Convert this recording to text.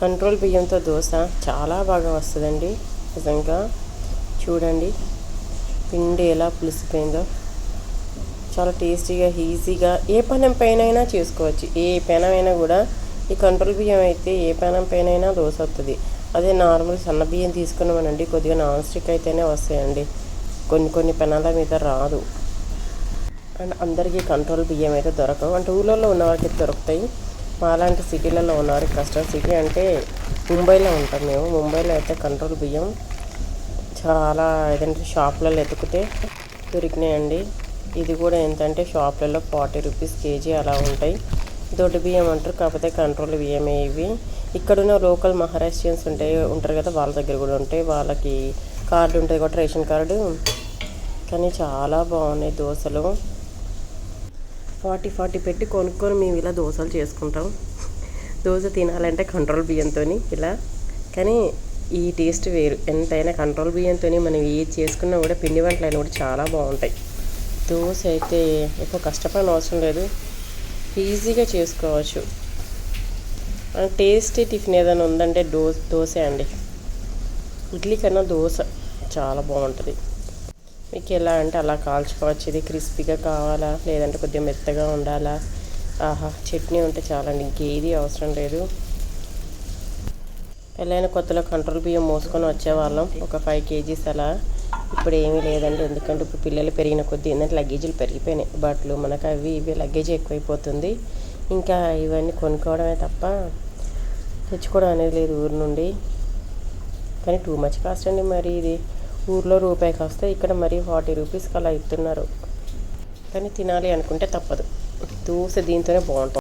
Control బియ్యంతో దోశ చాలా బాగా వస్తుందండి నిజంగా. చూడండి పిండి ఎలా పులిసిపోయిందో. చాలా టేస్టీగా ఈజీగా ఏ పెనం పైన అయినా చేసుకోవచ్చు. ఏ పెనం అయినా కూడా ఈ కంట్రోల్ బియ్యం అయితే ఏ పెనం పైన అయినా దోశ వస్తుంది అదే నార్మల్ సన్న బియ్యం తీసుకున్నామనండి కొద్దిగా నాన్ స్టిక్ అయితేనే వస్తాయండి. కొన్ని కొన్ని పెనాల మీద రాదు. అండ్ అందరికీ కంట్రోల్ బియ్యం అయితే దొరకవు. అంటే ఊళ్ళల్లో ఉన్న వాళ్ళకి దొరుకుతాయి. మాలాంటి సిటీలలో ఉన్నారు. కష్టం సిటీ అంటే ముంబైలో ఉంటాం మేము. ముంబైలో అయితే కంట్రోల్ బియ్యం చాలా ఏదంటే షాప్లలో ఎతుకుతే దొరికినాయండి. ఇది కూడా ఏంటంటే షాప్లలో ఫార్టీ రూపీస్ కేజీ అలా ఉంటాయి. దొడ్డు బియ్యం అంటారు కాకపోతే కంట్రోల్ బియ్యమే ఇవి. ఇక్కడున్న లోకల్ మహారాష్ట్రియన్స్ ఉంటాయి ఉంటారు కదా వాళ్ళ దగ్గర కూడా ఉంటాయి. వాళ్ళకి కార్డు ఉంటుంది కూడా రేషన్ కార్డు. కానీ చాలా బాగున్నాయి దోశలు. ఫార్టీ ఫార్టీ పెట్టి కొనుక్కొని మేము ఇలా దోశలు చేసుకుంటాం. దోశ తినాలంటే కంట్రోల్ బియ్యంతో ఇలా. కానీ ఈ టేస్ట్ వేరు. ఎంతైనా కంట్రోల్ బియ్యంతో మనం ఏది చేసుకున్నా కూడా పిండి వంటలు అయినా కూడా చాలా బాగుంటాయి. దోశ అయితే ఎక్కువ కష్టపడిన అవసరం లేదు. ఈజీగా చేసుకోవచ్చు. టేస్టీ టిఫిన్ ఏదైనా ఉందంటే దో దోశ అండి. ఇడ్లీ కన్నా దోశ చాలా బాగుంటుంది. మీకు ఎలా అంటే అలా కాల్చుకోవచ్చు. ఇది క్రిస్పీగా కావాలా? లేదంటే కొద్దిగా మెత్తగా ఉండాలా? ఆహా చట్నీ ఉంటే చాలండి. ఇంకేది అవసరం లేదు. పెళ్ళైన కొత్తలో కంట్రోల్ బియ్యం మోసుకొని వచ్చేవాళ్ళం. ఒక ఫైవ్ కేజీస్ అలా. ఇప్పుడు ఏమీ లేదండి. ఎందుకంటే ఇప్పుడు పిల్లలు పెరిగిన కొద్దీ ఏంటంటే లగేజీలు పెరిగిపోయినాయి. బట్టలు మనకు అవి ఇవి లగేజ్ ఎక్కువైపోతుంది. ఇంకా ఇవన్నీ కొనుక్కోవడమే తప్ప తెచ్చుకోవడం అనేది లేదు ఊరు నుండి. కానీ టూ మచ్ కాస్ట్ అండి మరి ఇది. ఊర్లో రూపాయికి వస్తే ఇక్కడ మరి ఫార్టీ రూపీస్కి అలా ఇస్తున్నారు కానీ తినాలి అనుకుంటే తప్పదు. దోశ దీంతోనే బాగుంటుంది